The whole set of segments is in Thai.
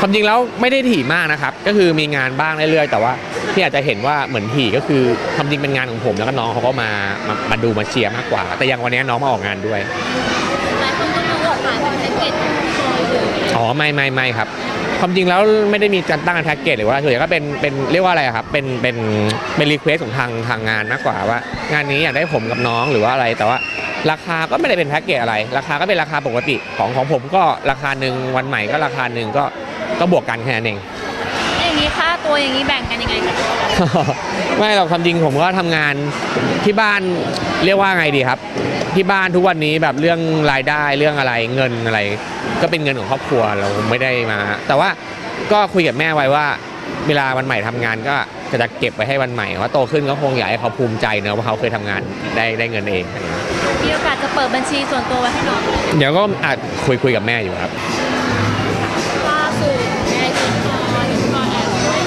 ความจริงแล้วไม่ได้ถี่มากนะครับ ก็คือมีงานบ้างเรื่อยๆ แต่ว่าที่อาจจะเห็นว่าเหมือนถี่ก็คือความจริงเป็นงานของผมแล้วก็น้องเขาก็มามามาดูมาเชียร์มากกว่า แต่อย่างวันนี้น้องมาออกงานด้วย หลายคนก็มองว่าขายเป็นแพ็กเกจอ๋อไม่ไม่ไม่ครับ ความจริงแล้วไม่ได้มีการตั้งแพ็กเกจหรือว่าส่วนใหญ่ก็เป็นเป็นเรียกว่าอะไรอะครับเป็นเป็นเป็นรีเควสของทางทางงานมากกว่าว่า งานนี้อยากได้ผมกับน้องหรือว่าอะไรแต่ว่า ราคาก็ไม่ได้เป็นแพ็กเกจอะไร ราคาก็เป็นราคาปกติของของผมก็ราคาหนึ่งวันใหม่ก็ราคาหนึ่งก็ก็บวกกันแค่นั้นเองอย่างนี้ค่าตัวอย่างนี้แบ่งกันยังไงคะไม่หรอกความจริงผมก็ทำงานที่บ้านเรียกว่าไงดีครับ ที่บ้านทุกวันนี้แบบเรื่องรายได้เรื่องอะไรเงินอะไร ก็เป็นเงินของครอบครัวเราไม่ได้มา แต่ว่าก็คุยกับแม่ไว้ว่า เวลาวันใหม่ทำงานก็จะจะเก็บไว้ให้วันใหม่ว่าโตขึ้นก็คงอยากให้เขาภูมิใจเนอะว่าเขาเคยทำงานได้ได้เงินเองมีโอกาสจะเปิดบัญชีส่วนตัวไว้ให้น้องเดี๋ยวก็อาจคุยคุยกับแม่อยู่ครับล่าสุดแม่กินคอนคอนแอนด้วย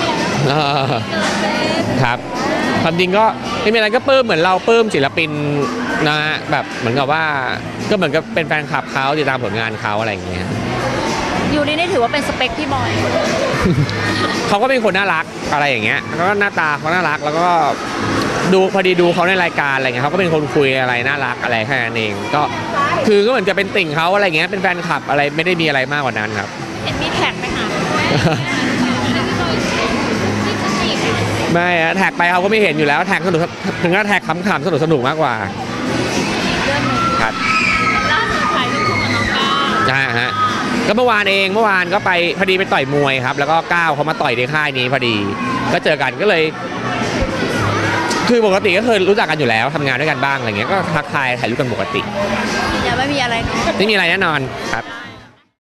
เกิดเป็นครับความจริงก็ไม่มีอะไรก็ปลื้มเหมือนเราปลื้มศิลปินนะฮะแบบเหมือนกับว่าก็เหมือนกับเป็นแฟนคลับเขาติดตามผลงานเขาอะไรอย่างเงี้ยอ ยู่นี่นี่ถือว่าเป็นสเปคพี่บอย เขาก็เป็นคนน่ารักอะไรอย่างเงี้ยแล้วก็หน้าตาเขาน่ารักแล้วก็ดูพอดีดูเขาในรายการอะไรเงี้ยเขาก็เป็นคนคุยอะไรน่ารักอะไรแค่นั้นเองก็คือก็เหมือนจะเป็นติ่งเขาอะไรเงี้ยเป็นแฟนคลับอะไรไม่ได้มีอะไรมากกว่านั้นครับ เห็นมีแท็กไปหาที่สนิทไม่อะแท็กไปเขาก็ไม่เห็นอยู่แล้วแท็กสนุกถึงก็แท็กขำๆสนุกสนุกๆมากกว่าเรื่องหนึงครับล่าสุดถ่ายรูปคู่กับน้องก้าวใช่ฮะ ก็เมื่อวานเองเมื่อวานก็ไปพอดีไปต่อยมวยครับ แล้วก็ก้าวเขามาต่อยในค่ายนี้พอดี ก็เจอกันก็เลย คือปกติก็เคยรู้จักกันอยู่แล้วทำงานด้วยกันบ้างอะไรเงี้ยก็ทักทายถ่ายรูปกันปกติยืนยันไม่มีอะไรเนาะ ไม่มีอะไรแน่นอนครับได้